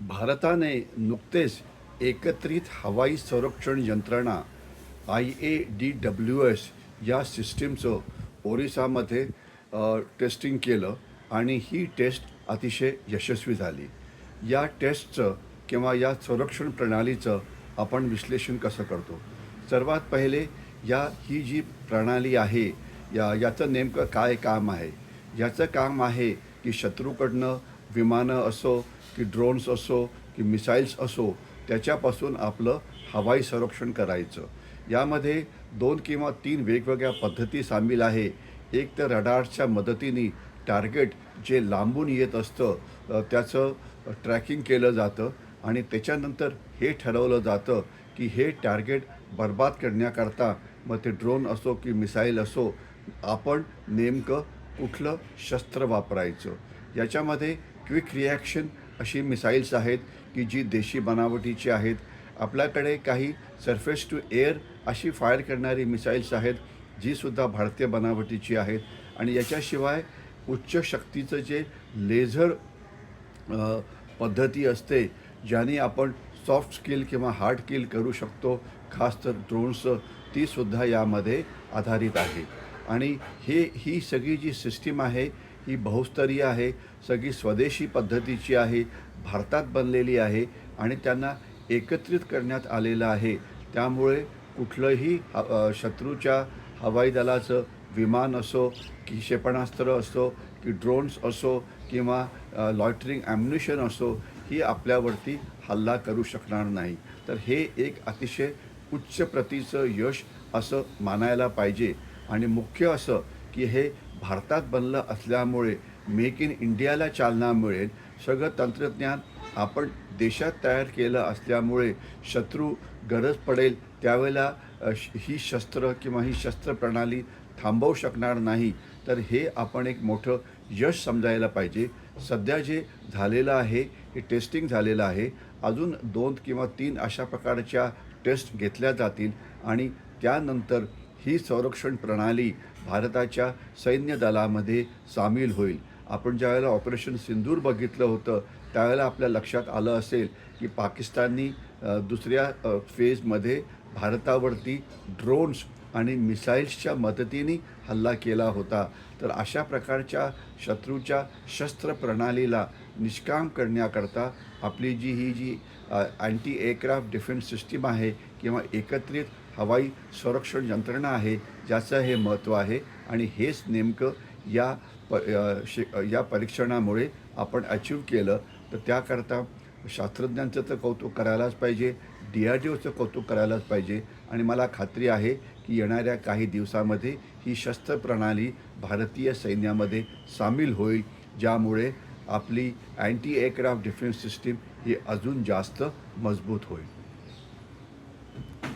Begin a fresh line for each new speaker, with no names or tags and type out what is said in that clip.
भारताने नुकतेच एकत्रित हवाई संरक्षण यंत्रणा I A D W S या सिस्टीमचं ओरिसामध्ये टेस्टिंग केलं आणि ही टेस्ट अतिशय यशस्वी झाली. या टेस्टचं किंवा या संरक्षण प्रणालीचं आपण विश्लेषण कसं करतो? सर्वात पहिले या ही जी प्रणाली आहे या याचं नेमकं काय काम आहे? याचं काम आहे की शत्रूकडनं विमानं असो की ड्रोन्स असो की मिसाईल्स असो त्याच्यापासून आपलं हवाई संरक्षण करायचं. यामध्ये दोन किंवा तीन वेगवेगळ्या पद्धती सामील आहे. एक तर रडारच्या मदतीने टार्गेट जे लांबून येत असतं त्याचं ट्रॅकिंग केलं जातं आणि त्याच्यानंतर हे ठरवलं जातं की हे टार्गेट बर्बाद करण्याकरता मग ते ड्रोन असो की मिसाईल असो आपण नेमकं कुठलं शस्त्र वापरायचं. याच्यामध्ये क्विक रिॲक्शन अशी मिसाईल्स आहेत की जी देशी बनावटीची आहेत. आपल्याकडे काही सरफेस टू एअर अशी फायर करणारी मिसाईल्स आहेत जी सुद्धा भारतीय बनावटीची आहेत. आणि याच्याशिवाय उच्च शक्तीचं जे लेझर पद्धती असते ज्याने आपण सॉफ्ट स्किल किंवा हार्ड किल करू शकतो खास तर ड्रोन्सचं तीसुद्धा यामध्ये आधारित आहे. आणि हे ही सगळी जी सिस्टीम आहे ही बहुस्तरीय आहे सगळी स्वदेशी पद्धतीची आहे भारतात बनलेली आहे आणि त्यांना एकत्रित करण्यात आलेलं आहे. त्यामुळे कुठलंही शत्रूच्या हवाई दलाचं विमान असो की क्षेपणास्त्र असो की ड्रोन्स असो किंवा लॉयटरिंग ॲम्युनिशन असो ही आपल्यावरती हल्ला करू शकणार नाही. तर हे एक अतिशय उच्च प्रतीचं यश असं मानायला पाहिजे. आणि मुख्य असं की हे भारतात बनलं असल्यामुळे मेक इन इंडियाला चालना मिळेल. सगळं तंत्रज्ञान आपण देशात तयार केलं असल्यामुळे शत्रू गरज पडेल त्यावेळेला श- ही शस्त्र किंवा ही शस्त्र प्रणाली थांबवू शकणार नाही. तर हे आपण एक मोठं यश समजायला पाहिजे. सध्या जे झालेलं आहे हे टेस्टिंग झालेलं आहे. अजून दोन किंवा तीन अशा प्रकारच्या टेस्ट घेतल्या जातील आणि त्यानंतर ही संरक्षण प्रणाली भारताच्या सैन्य दलामध्ये सामील होईल. आपण ज्यावेळेला ऑपरेशन सिंदूर बघितलं होतं त्यावेळेला आपल्या लक्षात आलं असेल की पाकिस्ताननी दुसऱ्या फेजमध्ये भारतावरती ड्रोन्स आणि मिसाईल्सच्या मदतीने हल्ला केला होता. तर अशा प्रकारच्या शत्रूच्या शस्त्र प्रणालीला निष्काम करण्याकरता आपली जी ही जी अँटी एअरक्राफ्ट डिफेन्स सिस्टीम आहे किंवा एकत्रित हवाई संरक्षण यंत्रणा आहे ज्याचं हे महत्त्व आहे. आणि हेच नेमकं या प शि या परीक्षणामुळे आपण अचीव केलं. तर त्याकरता शास्त्रज्ञांचं तर कौतुक करायलाच पाहिजे डी आर डी ओचं कौतुक करायलाच पाहिजे. आणि मला खात्री आहे की येणाऱ्या काही दिवसामध्ये ही शस्त्रप्रणाली भारतीय सैन्यामध्ये सामील होईल ज्यामुळे आपली अँटी एअरक्राफ्ट डिफेन्स सिस्टीम ही अजून जास्त मजबूत होईल.